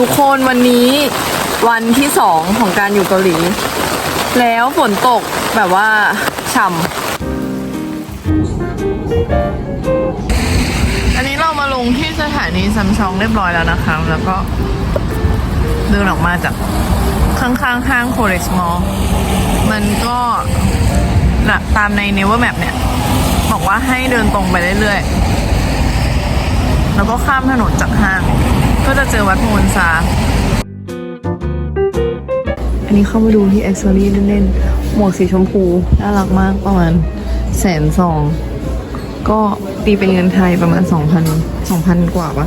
ทุกคนวันนี้วันที่สองของการอยู่เกาหลี แล้วฝนตกแบบว่าฉ่ำอันนี้เรามาลงที่สถานีซัมซุงเรียบร้อยแล้วนะคะ แล้วก็เดินออกมาจากข้างๆห้างโคเรสมอลมันก็นะตามใน Never Map เนี่ย บอกว่าให้เดินตรงไปเรื่อยๆ แล้วก็ข้ามถนนจากห้าง ก็จะเจอวัดพมลซาอันนี้เข้ามาดูที่แอคเซอรี่เล่นๆ หมวกสีชมพู น่ารักมากประมาณแสนสอง ก็ตีเป็นเงินไทยประมาณ 2,000 2,000 กว่าปะ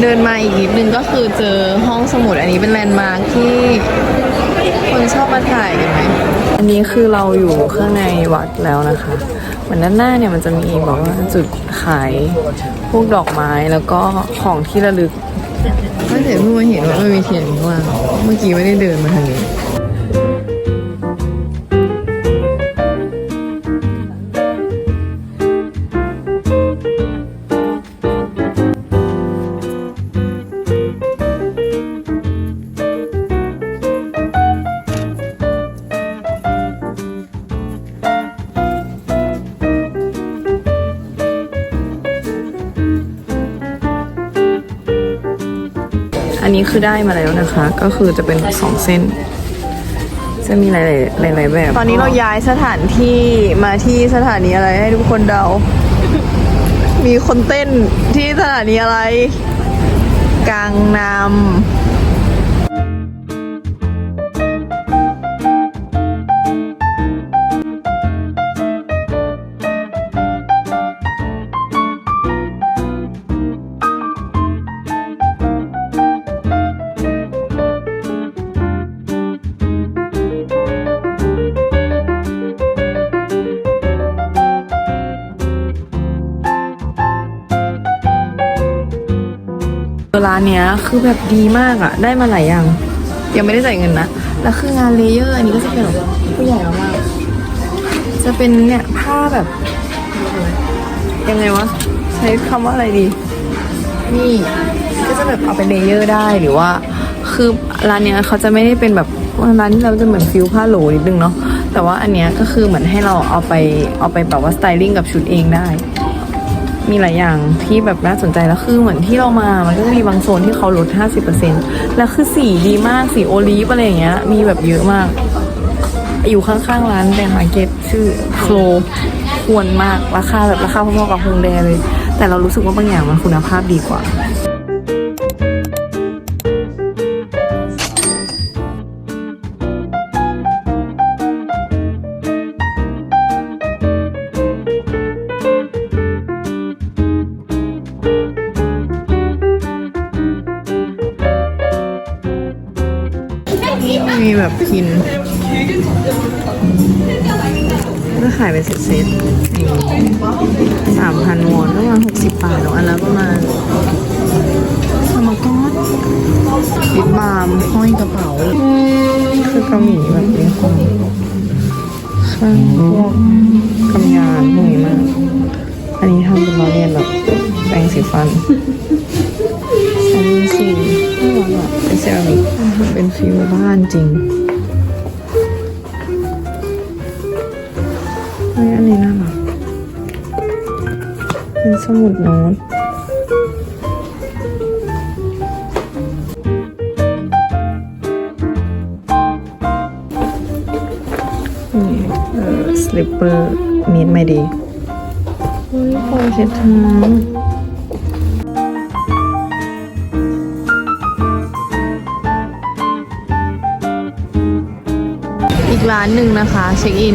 เดินมาอีกนิดนึงก็คือเจอห้องสมุดอันนี้เป็นแลนด์มาร์คที่คนชอบมาถ่ายกันไหม อันนี้คือเราอยู่ข้างในวัดแล้วนะคะเหมือนด้านหน้าเนี่ยมันจะมีบอกว่าจุดขายพวกดอกไม้แล้วก็ของที่ระลึก ก็เห็นเพิ่งมาเห็นว่ามันมีเทียนข้างล่างเมื่อกี้ไม่ได้เดินมาทางนี้ คือได้มาแล้วนะคะ ก็คือจะเป็นสองเส้น จะมีหลายๆหลายๆแบบ ตอนนี้เราย้ายสถานที่มาที่สถานีอะไรให้ทุกคนเดา มีคนเต้นที่สถานีอะไร กลางนำ ร้านเนี้ยคือแบบดีมากอะได้มาหลายอย่าง ยังไม่ได้จ่ายเงินนะ แล้วคืองานเลเยอร์อันนี้ก็จะเป็นแบบผู้ใหญ่มากจะเป็นเนี่ยผ้าแบบ ยังไงวะ ใช้คำว่าอะไรดี นี่ ก็จะแบบเอาไปเลเยอร์ได้หรือว่า คือร้านเนี้ยเขาจะไม่ได้เป็นแบบร้านที่เราจะเหมือนฟิลผ้าโหลนิดนึงเนาะแต่ว่าอันเนี้ยก็คือเหมือนให้เราเอาไปเอาไปแบบว่าสไตลิ่งกับชุดเองได้ มีหลายอย่างที่แบบน่าสนใจแล้วคือเหมือนที่เรามามันก็มีบางโซนที่เขาลด 50%แล้วคือสีดีมากสีโอลีฟอะไรอย่างเงี้ยมีแบบเยอะมาก อยู่ข้างๆร้านแดงมาร์เก็ตชื่อโฟลควรมากราคาแบบราคาพอๆกับโฮงแดเลย แต่เรารู้สึกว่าบางอย่างมันคุณภาพดีกว่า มีแบบพินก็ขายเป็นเซตๆสามพันวอนประมาณหกสิบบาทแล้วอันละประมาณสมากอดลิปบาล์มห้อยกระเป๋า คือเกาหลีแบบมีความข้างพวกกำยานพวกนี้มาก อันนี้ทำเป็นล้อเลียนแบบแปรงสีฟันอันนี้สีน่ารักอะเป็นเซรามิก เป็นฟิวบ้านจริงเฮ้ยอันนี้น่ารักเป็นสมุดโน้ตนี่เออสลิปเปอร์มีดไม่ดีเฮ้ยพอเช็ดเท้า อีกร้านหนึ่งนะคะ เช็คอิน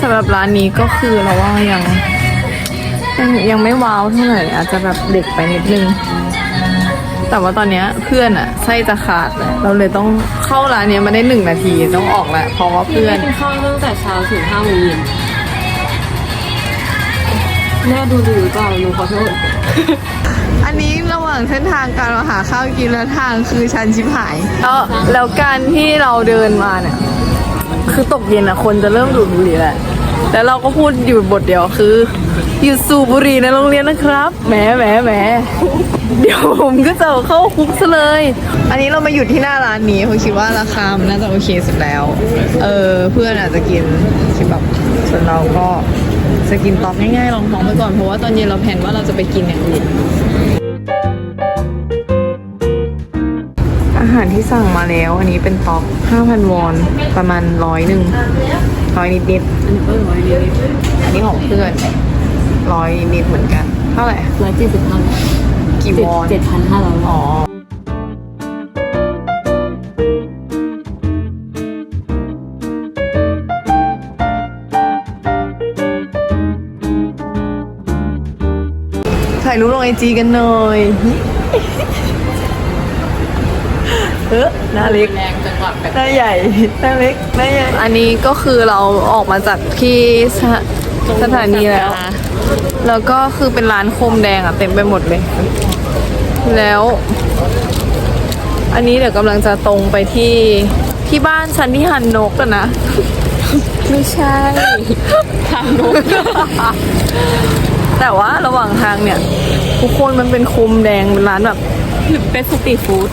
สำหรับร้านนี้ก็คือเราว่ายังยังยังไม่ว้าวเท่าไหร่อาจจะแบบเด็กไปนิดนึง แต่ว่าตอนเนี้ยเพื่อนอะไส้จะขาดเลยเราเลยต้องเข้าร้านเนี้ยมาได้หนึ่งนาทีต้องออกแล้วเพราะว่าเพื่อนเข้าตั้งแต่เช้าถึงห้าโมงเย็นแม่ดูดูหรือเปล่าหนูขอโทษ อันนี้ระหว่างเส้นทางการมาหาข้าวกินและทางคือชันชิบหายแล้วแล้วการที่เราเดินมาเนี่ย คือตกเย็นอะคนจะเริ่มดูดบุหรี่แหละ แล้วเราก็พูดอยู่บทเดียวคือหยุดสูบบุหรี่ในโรงเรียนนะครับแหมแหมแหมเดี๋ยวผมก็จะเข้าคุกซะเลย อันนี้เรามาหยุดที่หน้าร้านนี้เพราะคิดว่าราคามันน่าจะโอเคสุดแล้ว เออเพื่อนอาจจะกินคิดแบบส่วนเราก็จะกินตอกง่ายๆลองท้องไปก่อนเพราะว่าตอนเย็นเราแผนว่าเราจะไปกินอย่างอื่นาหารที่สั่งมาแล้ว อันนี้เป็นต๊อก5,000 วอน ประมาณร้อยหนึ่งร้อยนิดนิดๆอันนี้ของเพื่อนร้อยนิดๆเหมือนกัน เท่าไหร่ร้อยเจ็ดสิบห้ากี่วอนเจ็ดพันห้าร้อยอ๋อถ่ายรูปลงไอจีกันหน่อย เออหน้าเล็กแรงจังหวะแบบหน้าใหญ่หน้าเล็กหน้าใหญ่อันนี้ก็คือเราออกมาจากที่สถสถานีแล้ว แล้วก็คือเป็นร้านโคมแดงอะเต็มไปหมดเลย แล้ว อันนี้เดี๋ยวกำลังจะตรงไปที่ที่บ้านฉันที่ฮันนกกันนะ ไม่ใช่ทางโน้นแต่ว่าระหว่างทางเนี่ย ทุกคนมันเป็นโคมแดงเป็นร้านแบบ เป็นสตรีทฟู้ด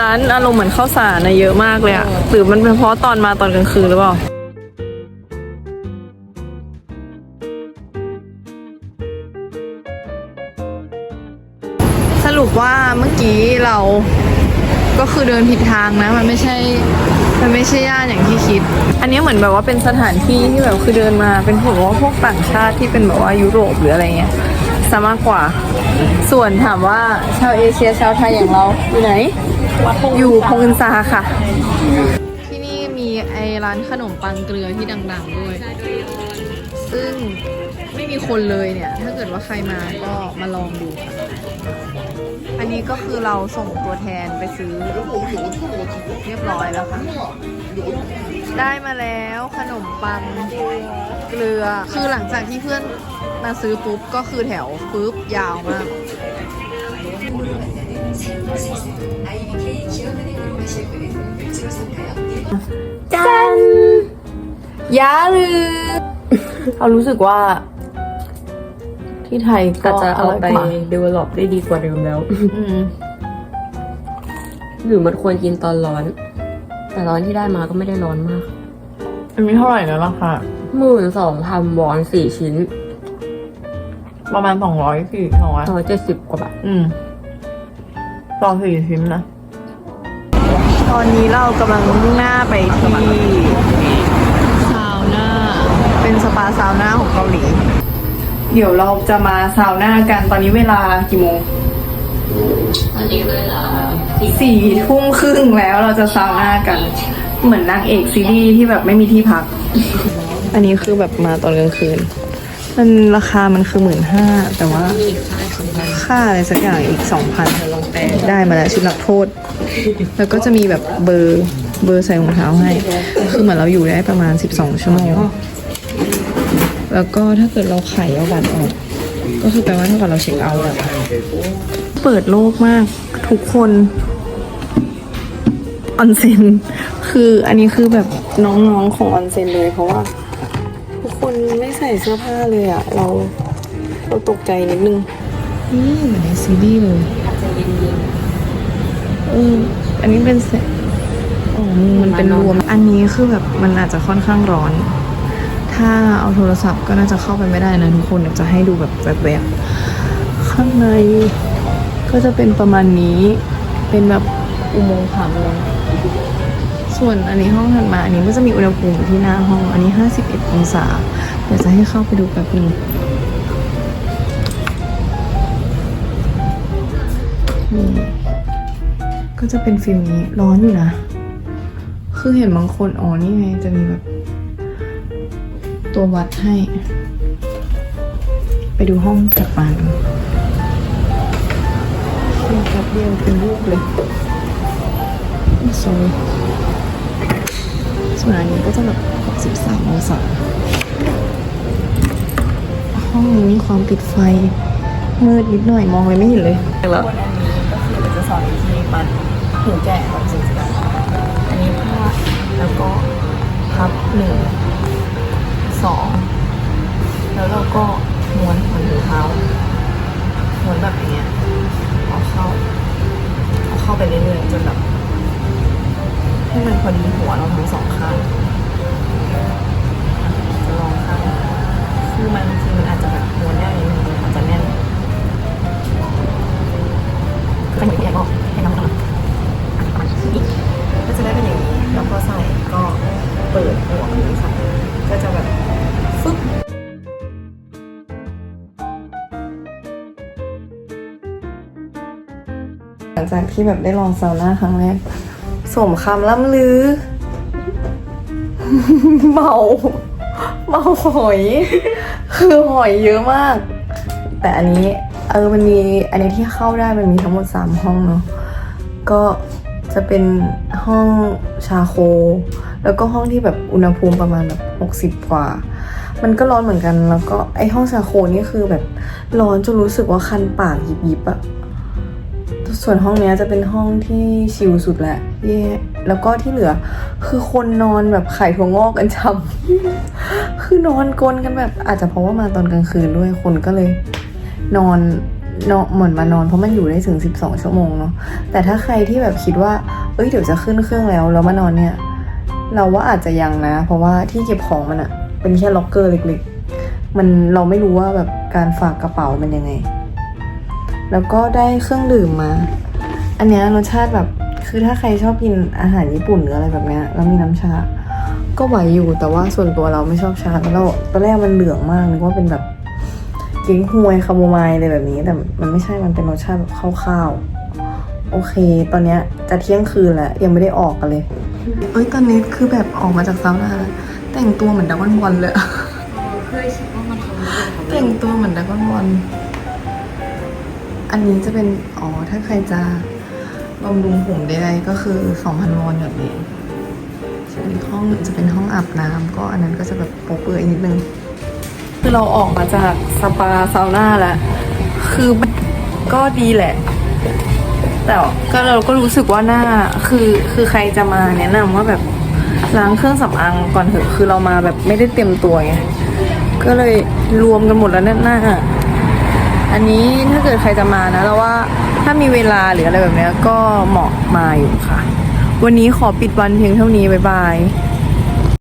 ร้านอารมณ์เหมือนข้าวสารนะเยอะมากเลยอะหรือมันเป็นเพราะตอนมาตอนกลางคืนหรือเปล่าสรุปว่าเมื่อกี้เราก็คือเดินผิดทางนะ มันไม่ใช่ มันไม่ใช่ย่านอย่างที่คิด อันนี้เหมือนแบบว่าเป็นสถานที่ที่แบบคือเดินมาเป็นพวกว่าพวกต่างชาติที่เป็นแบบว่ายุโรปหรืออะไรเงี้ย ซะมากกว่า ส่วนถามว่าชาวเอเชียชาวไทยอย่างเราอยู่ไหน อยู่พงซาค่ะ ที่นี่มีไอร้านขนมปังเกลือที่ดังๆด้วย ซึ่งไม่มีคนเลยเนี่ย ถ้าเกิดว่าใครมาก็มาลองดูค่ะ อันนี้ก็คือเราส่งตัวแทนไปซื้อเรียบร้อยแล้วค่ะ ได้มาแล้วขนมปังเกลือ คือหลังจากที่เพื่อน มาซื้อปุ๊บก็คือแถวปุ๊บยาวมาก จันยาลือเรารู้สึกว่า ที่ไทยก็อาจจะเอาไปร่ยกว่า develop ได้ดีกว่าเดิมแล้ว อืมหรือมันควรกินตอนร้อน แต่ร้อนที่ได้มาก็ไม่ได้ร้อนมาก อันนี้เท่าไหร่นะราคาหมื่นสองพันวอนสี่ชิ้น ประมาณสองร้อยสี่สองร้อยร้อยเจ็ดสิบกว่าบาทอืมต่อสี่ชิ้นนะ ตอนนี้เรากำลังมุ่งหน้าไปที่ซาวน่า เป็นสปาซาวน่าของเกาหลี เดี๋ยวเราจะมาซาวน่ากัน ตอนนี้เวลากี่โมงอันนี้เวลาสี่ทุ่มครึ่งแล้วเราจะซาวน่ากัน เหมือนนางเอกซีรีส์ที่แบบไม่มีที่พัก อันนี้คือแบบมาตอนกลางคืน มันราคามันคือหมื่นห้าแต่ว่ามีค่ายสำคัญค่าอะไรสักอย่างอีกสองพันลองแปลได้มาแล้วชุดนักโทษ แล้วก็จะมีแบบเบอร์เบอร์ใส่รองเท้าให้ คือเหมือนเราอยู่ได้ประมาณ 12 ชั่วโมง แล้วก็ถ้าเกิดเราไขเอาบัตรออก ก็คือแปลว่าเท่ากับเราเช็คเอาท์อะเปิดโลกมากทุกคนออนเซ็นคืออันนี้คือแบบน้องๆของออนเซ็นเลยเพราะว่าทุก คนไม่ใส่เสื้อผ้าเลยอะเราเราตกใจนิดนึงนี่เหมือนในซีรีส์เลยเอออันนี้เป็นเซตอ๋อมันเป็นรวม อันนี้คือแบบมันอาจจะค่อนข้างร้อน ถ้าเอาโทรศัพท์ก็น่าจะเข้าไปไม่ได้นะทุกคนเดี๋ยวจะให้ดูแบบแวบๆข้างในก็จะเป็นประมาณนี้ เป็นแบบอุโมงค์ผาเมือง ส่วนอันนี้ห้องถัดมาอันนี้ก็จะมีอุณหภูมิอยู่ที่หน้าห้อง อันนี้ 51 องศา เดี๋ยวจะให้เข้าไปดูแป๊บนึงนี่ก็จะเป็นฟิลนี้ร้อนอยู่นะ คือเห็นบางคนอ๋อนี่ไงจะมีแบบ ตัววัดให้ ไปดูห้องจัดปานกันเพียงแป๊บเดียวเป็นรูปเลยสวย ส่วนอันนี้ก็จะแบบ 63 องศา ห้องนี้มีความปิดไฟ มืดนิดหน่อยมองเลยไม่เห็นเลยแล้วอันนี้ก็คือเราจะสอนวิธีมัดหูแกะก่อนจริงๆอันนี้พาแล้วก็พับหนึ่งสองแล้วเราก็ม้วนหัวเท้าม้วนแบบอย่างเงี้ยเอาเข้าเอาเข้าไปเรื่อยๆจนแบบ ให้มันพอดีหัวเราทั้งสองข้างจะลองข้างคือมันบางทีมันอาจจะแบบม้วนได้นิดนึงมันอาจจะแน่นเป็นอย่างนี้ก็ให้น้องทำก็จะได้เป็นอย่างนี้แล้วพอใส่ก็เปิดหัวมันนี้ใส่ก็จะแบบฟึ๊บหลังจากที่แบบได้ลองซาวน่าครั้งแรก สมคำล่ำลือ เมาเมาหอย คือหอยเยอะมาก แต่อันนี้ เออมันมีอันนี้ที่เข้าได้มันมีทั้งหมด 3 ห้องเนาะก็จะเป็นห้องชาโค แล้วก็ห้องที่แบบอุณหภูมิประมาณแบบ60 กว่า มันก็ร้อนเหมือนกัน แล้วก็ไอห้องชาโคนี่คือแบบร้อนจนรู้สึกว่าคันปากยิบยิบๆอะ ส่วนห้องเนี้ยจะเป็นห้องที่ชิลสุดแหละเย่แล้วก็ที่เหลือ คือคนนอนแบบไข่ถั่วงอกกันช้ำคือนอนกลนกันแบบ อาจจะเพราะว่ามาตอนกลางคืนด้วยคนก็เลย นอนนอนเหมือนมานอนเพราะมันอยู่ได้ถึง 12 ชั่วโมงเนาะแต่ถ้าใครที่แบบคิดว่า เอ้ยเดี๋ยวจะขึ้นเครื่องแล้วแล้วมานอนเนี่ย เราว่าอาจจะยังนะ เพราะว่าที่เก็บของมันอะเป็นแค่ล็อกเกอร์เล็กๆมันเราไม่รู้ว่าแบบการฝากกระเป๋ามันยังไง แล้วก็ได้เครื่องดื่มมา อันเนี้ยรสชาติแบบคือถ้าใครชอบกินอาหารญี่ปุ่นหรืออะไรแบบเนี้ยแล้วมีน้ำชา ก็ไหวอยู่แต่ว่าส่วนตัวเราไม่ชอบชาแล้วตอนแรกมันเหลืองมากนึกว่าเป็นแบบเก๊งฮวยคาโมไมล์อะไรแบบนี้ แต่มันไม่ใช่มันเป็นรสชาติแบบข้าวๆโอเค ตอนเนี้ยจะเที่ยงคืนแล้วยังไม่ได้ออกกันเลย เอ้ยตอนนี้คือแบบออกมาจากซาวน่าแล้วแต่งตัวเหมือนดักกอนบอลเลยอะเคยคิดว่ามันทำได้แต่งตัวเหมือนดักกอนบอล อันนี้จะเป็น อ๋อ ถ้าใครจะบำรุงผมใดๆก็คือ2,000วอนแบบนี้ส่วนอีกห้องหนึ่งจะเป็นห้องอาบน้ำก็อันนั้นก็จะแบบโป๊เปื่อยนิดนึง คือเราออกมาจากสปาซาวน่าแล้ว คือมันก็ดีแหละ แต่ก็เราก็รู้สึกว่าหน้า คือคือใครจะมาแนะนำว่าแบบล้างเครื่องสำอางก่อนเถอะ คือเรามาแบบไม่ได้เต็มตัวไง ก็เลยรวมกันหมดแล้วเนี่ยหน้า อันนี้ถ้าเกิดใครจะมานะเราว่าถ้ามีเวลาหรืออะไรแบบนี้ก็เหมาะมาอยู่ค่ะ วันนี้ขอปิดวันเพียงเท่านี้บ๊ายบาย